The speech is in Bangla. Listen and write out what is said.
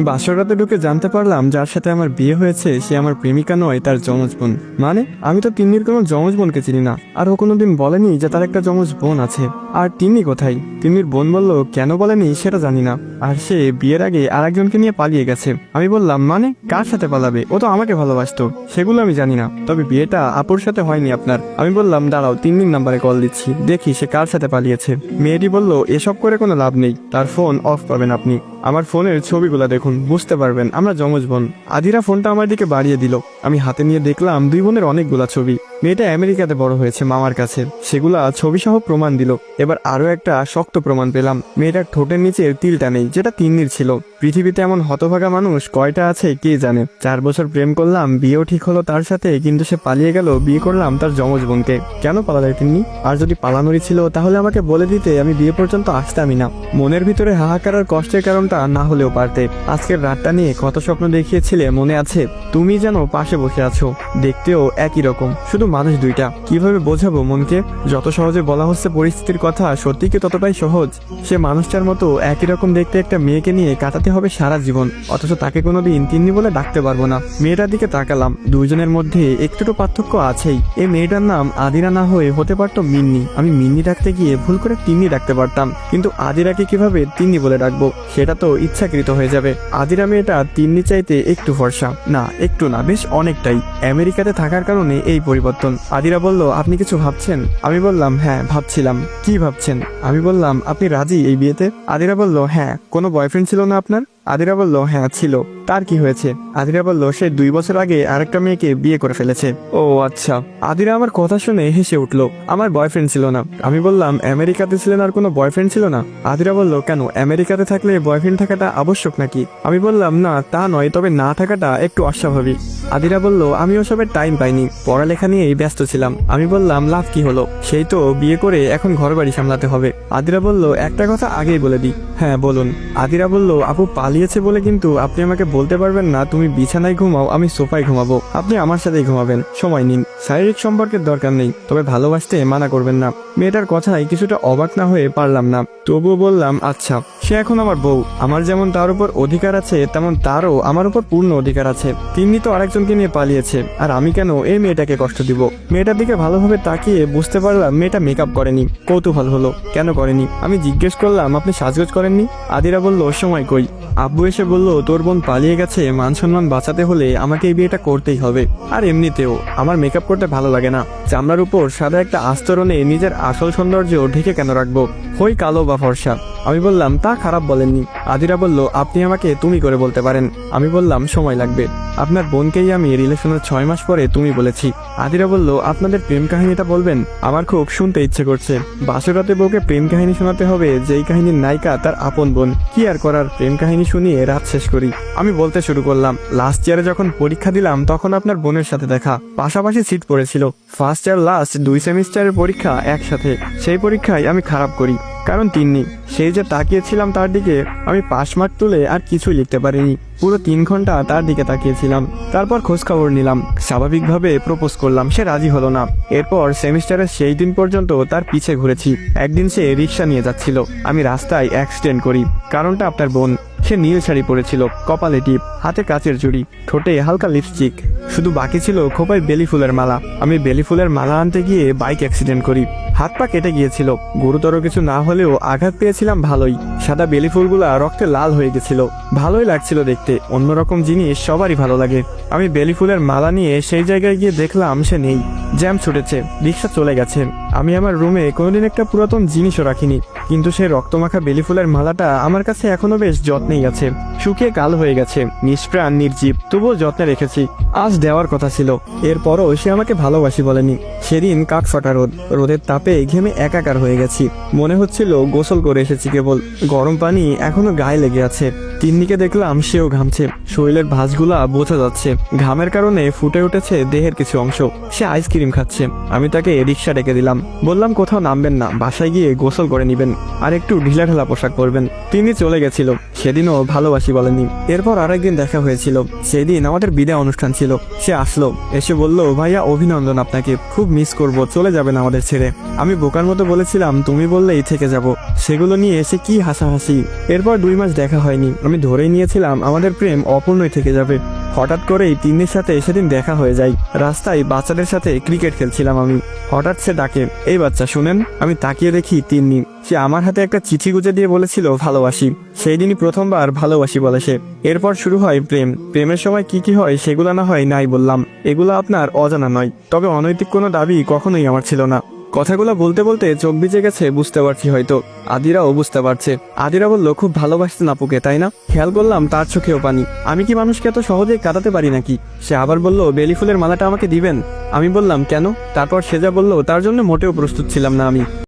বাসরাতে ঢুকে জানতে পারলাম যার সাথে আমার বিয়ে হয়েছে, সে আমার প্রেমিকা নয়, তার যমজ বোন। মানে আমি তো তিন্নির কোনো যমজ বোনকে চিনি না। আর ও কোনোদিন বলেনি যে তার একটা যমজ বোন আছে। আর তিন্নি কোথায়? তিন্নির বোন বলল, কেন বলেনি? সেটা জানি না। আর সে বিয়ের আগে আরেকজনকে নিয়ে পালিয়ে গেছে। আমি বললাম মানে কার সাথে পালাবে? ও তো আমাকে ভালোবাসতো। সেগুলো আমি জানি না। তবে বিয়েটা আপুর সাথে হয়নি আপনার। আমি বললাম, দাঁড়াও, তিন্নির নাম্বারে কল দিচ্ছি। দেখি সে কার সাথে পালিয়েছে। মেয়েটি বলল, এসব করে কোনো লাভ নেই। তার ফোন অফ পাবেন আপনি। আমার ফোনের ছবিগুলো দেখুন, বুঝতে পারবেন, আমরা যমজ বোন। আধিরা ফোনটা আমার দিকে বাড়িয়ে দিল। আমি হাতে নিয়ে দেখলাম দুই বোনের অনেকগুলা ছবি। মেয়েটা আমেরিকাতে বড় হয়েছে মামার কাছে। সেগুলা ছবি সহ প্রমাণ দিল। এবার আরও একটা শক্ত প্রমাণ পেলাম। মেয়েটার ঠোঁটের নিচে তিলটা নেই, যেটা তিন্নির ছিল। পৃথিবীতে এমন হতভাগা মানুষ কয়টা আছে কে জানে। চার বছর প্রেম করলাম, বিয়েও ঠিক হলো তার সাথে, কিন্তু সে পালিয়ে গেল, বিয়ে করলাম তার যমজ বোনকে। কেন পালালে তিনি? আর যদি পালানোরই ছিল, তাহলে আমাকে বলে দিতে আমি বিয়ে পর্যন্ত আসতামই না। মনের ভিতরে হাহাকার কষ্টের কারণটা না হলেও পারতে। আজকের রাতটা নিয়ে কত স্বপ্ন দেখিয়েছিলে মনে আছে? তুমি যেন পাশে বসে আছো, দেখতেও একই রকম। শুধু মানুষ দুইটা। কীভাবে বোঝাবো মনকে? যত সহজে বলা হচ্ছে পরিস্থিতির কথা, সত্যি কি ততটাই সহজ? সে মানুষটার মতো একই রকম দেখতে একটা মেয়েকে নিয়ে কাটাতে হবে সারা জীবন। অথচ তাকে কোনোদিন তিন্নি বলে ডাকতে পারব না। মেয়েটার দিকে তাকালাম। দুইজনের মধ্যে একটু পার্থক্য আছেই। এই মেয়েটার নাম আদিরা না হয়ে হতে পারতো মিন্নি। আমি মিন্নি ডাকতে গিয়ে ভুল করে তিন্নি ডাকতে পারতাম। কিন্তু আদিরাকে কীভাবে তিন্নি বলে ডাকবো? সেটা তো ইচ্ছাকৃত হয়ে যাবে। আদিরা মেয়েটা তিন্নি চাইতে একটু ফর্সা। না, একটু না, বেশ অনেকটাই। আমেরিকাতে থাকার কারণে এই পরিবর্তন আদিরা বলল, আপনি কিছু ভাবছেন? আমি বললাম হ্যাঁ ভাবছিলাম। কি ভাবছেন? আমি বললাম, আপনি রাজি এই বিয়েতে? আদিরা বলল হ্যাঁ কোনো বয়ফ্রেন্ড ছিল না আপনার? আদিরা বলল হ্যাঁ ছিল। তার কি হয়েছে? আদিরা বলল, সে দুই বছর আগে আরেকটা মেয়েকে বিয়ে করে ফেলেছে। ও আচ্ছা। আদিরা আমার কথা শুনে হেসে উঠল, আমার বয়ফ্রেন্ড ছিল না। আমি বললাম, আমেরিকাতে ছিলেন আর কোনো বয়ফ্রেন্ড ছিল না? আদিরা বলল, কেন, আমেরিকাতে থাকলে বয়ফ্রেন্ড থাকাটা আবশ্যক নাকি? আমি বললাম, না, তা নয়, তবে না থাকাটা একটু অস্বাভাবিক। আদিরা বলল, আমি ওসবের টাইম পাইনি, পড়ালেখা নিয়েই ব্যস্ত ছিলাম। আমি বললাম, লাভ কি হলো? সেই তো, বিয়ে করে এখন ঘর বাড়ি সামলাতে হবে। আদিরা বলল, একটা কথা আগেই বলে দিই। হ্যাঁ বলুন। আদিরা বলল, আপু পালিয়েছে বলে কিন্তু আপনি আমাকে বলতে পারবেন না, তুমি বিছানায় ঘুমাও, আমি সোফায় ঘুমাবো। আপনি আমার সাথেই ঘুমাবেন। সময় নিন। শারীরিক সম্পর্কের দরকার নেই, তবে ভালোবাসতে মানা করবেন না। মেয়েটার কথায় কিছুটা অবাক না হয়ে পারলাম না। তবুও বললাম আচ্ছা সে এখন আমার বউ। আমার যেমন তার উপর অধিকার আছে, তেমন তারও আমার উপর পূর্ণ অধিকার আছে। তিনি তো আরেকজনকে নিয়ে পালিয়েছে। আর আমি কেন এই মেয়েটাকে কষ্ট দিব? মেয়েটার দিকে ভালোভাবে তাকিয়ে বুঝতে পারলাম, মেয়েটা মেকআপ করেনি। কৌতূহল হলো। কেন করেনি? আমি জিজ্ঞেস করলাম, আপনি সাজগোজ করেননি? আদিরা বলল, সময় কই? আব্বু এসে বলল, তোর বোন পালিয়ে গেছে মান সম্মান বাঁচাতে হলে আমাকে এই বিয়েটা করতেই হবে। আর এমনিতেও, আমার মেকআপ করতে ভালো লাগে না। চামড়ার উপর সাদা একটা আস্তরণে নিজের আসল সৌন্দর্য ঢেকে কেন রাখব? হই কালো বা ফর্সা। আমি বললাম, তা খারাপ বলেননি। আদিরা বলল, আপনি আমাকে তুমি করে বলতে পারেন। আমি বললাম, সময় লাগবে। আপনার বোনকেই আমি রিলেশনের ছয় মাস পরে তুমি বলেছি। আদিরা বলল, আপনাদের প্রেম কাহিনীটা বলবেন? আমার খুব শুনতে ইচ্ছে করছে। বাসরাতে বউকে প্রেম কাহিনী শোনাতে হবে, যেই কাহিনীর নায়িকা তার আপন বোন। কি আর করার? প্রেম কাহিনী শুনিয়ে রাত শেষ করি। আমি বলতে শুরু করলাম লাস্ট ইয়ারে যখন পরীক্ষা দিলাম, তখন আপনার বোনের সাথে দেখা। পাশাপাশি সিট পড়েছিল। ফার্স্ট ইয়ার লাস্ট দুই সেমিস্টারের পরীক্ষা একসাথে। সেই পরীক্ষায় আমি খারাপ করি, কারণ তিন্নি সেই যে তাকিয়েছিলাম তার দিকে, আমি পাশ মার্ক তুলে আর কিছুই লিখতে পারিনি। পুরো তিন ঘণ্টা তার দিকে তাকিয়েছিলাম। তারপর খোঁজ খবর নিলাম। স্বাভাবিকভাবে প্রপোজ করলাম, সে রাজি হলো না। এরপর সেমিস্টারের সেই দিন পর্যন্ত তার পিছে ঘুরেছি। একদিন সে রিক্সা নিয়ে যাচ্ছিল। আমি রাস্তায় অ্যাক্সিডেন্ট করি, কারণটা আপনার বোন। সে নীল শাড়ি পরেছিল, কপালে টিপ, হাতে কাচের চুড়ি, ঠোঁটে হালকা লিপস্টিক শুধু বাকি ছিল খোপায় বেলি ফুলের মালা। আমি বেলি ফুলের মালা আনতে গিয়ে বাইক অ্যাক্সিডেন্ট করি। হাত পা কেটে গিয়েছিল। গুরুতর কিছু না হলেও আঘাত পেয়েছিলাম ভালোই। সাদা বেলি ফুলগুলা রক্তে লাল হয়ে গেছিল। ভালোই লাগছিল দেখতে। অন্যরকম জিনিস সবারই ভালো লাগে। আমি বেলি ফুলের মালা নিয়ে সেই জায়গায় গিয়ে দেখলাম সে নেই। জ্যাম ছুটেছে। রিক্সা চলে গেছে। আমি আমার রুমে কোনোদিন একটা পুরাতন জিনিসও রাখিনি। কিন্তু সে রক্তমাখা বেলি ফুলের মালাটা আমার কাছে এখনও বেশ যত্নেই আছে। শুকিয়ে কাল হয়ে গেছে। নিষ্প্রাণ নির্জীব। তবুও যত্নে রেখেছি। আজ দেওয়ার কথা ছিল। এরপরও সে আমাকে ভালোবাসি বলেনি। সেদিন কাক ফাটা রোদ। রোদের তাপে ঘেমে একাকার হয়ে গেছি। মনে হচ্ছিল গোসল করে এসেছি কেবল। গরম পানি এখনও গায়ে লেগে আছে। তিন্নিকে দেখলাম সেও ঘামছে। শরীরের ভাঁজগুলা বোঝা যাচ্ছে। ঘামের কারণে ফুটে উঠেছে দেহের কিছু অংশ। সে আইসক্রিম খাচ্ছে। আমি তাকে রিক্সা ডেকে দিলাম। বললাম, কোথাও নামবেন না। বাসায় গিয়ে গোসল করে নিবেন আর একটু ঢিলা ঢালা পোশাক পরবেন। তিনি চলে গেছিল। সেদিনও ভালোবাসি বলেনি। এরপর আরেকদিন দেখা হয়েছিল। সেদিন আমাদের বিদায় অনুষ্ঠান ছিল। সে আসলো। এসে বলল, ভাইয়া, অভিনন্দন আপনাকে। খুব মিস করব। চলে যাবেন আমাদের ছেড়ে। আমি বোকার মতো বলেছিলাম, তুমি বললেই থেকে যাব। সেগুলো নিয়ে এসে কি হাসাহাসি। এরপর দুই মাস দেখা হয়নি। আমি ধরেই নিয়েছিলাম আমাদের প্রেম অপূর্ণই থেকে যাবে। হঠাৎ করেই তিন্নির সাথে সেদিন দেখা হয়ে যায়। রাস্তায় বাচ্চাদের সাথে ক্রিকেট খেলছিলাম আমি। হঠাৎ সে ডাকে, এই বাচ্চা, শুনেন, আমি তাকিয়ে দেখি তিন্নি। সে আমার হাতে একটা চিঠি গুজে দিয়ে বলেছিল, ভালোবাসি। সেই দিনই প্রথমবার ভালোবাসি বলে সে। এরপর শুরু হয় প্রেম। প্রেমের সময় কি কি হয় সেগুলো না হয় নাই বললাম। এগুলো আপনার অজানা নয়। তবে অনৈতিক কোনো দাবি কখনোই আমার ছিল না। কথাগুলো বলতে বলতে চোখ ভিজে গেছে, বুঝতে পারছি হয়তো। আদিরাও বুঝতে পারছে। আদিরা বলল, খুব ভালোবাসতেন আপুকে, তাই না? খেয়াল করলাম, তার চোখেও পানি। আমি কি মানুষকে এত সহজে কাটাতে পারি নাকি? সে আবার বলল, বেলি ফুলের মালাটা আমাকে দিবেন? আমি বললাম, কেন? তারপর সে যা বলল, তার জন্য মোটেও প্রস্তুত ছিলাম না আমি।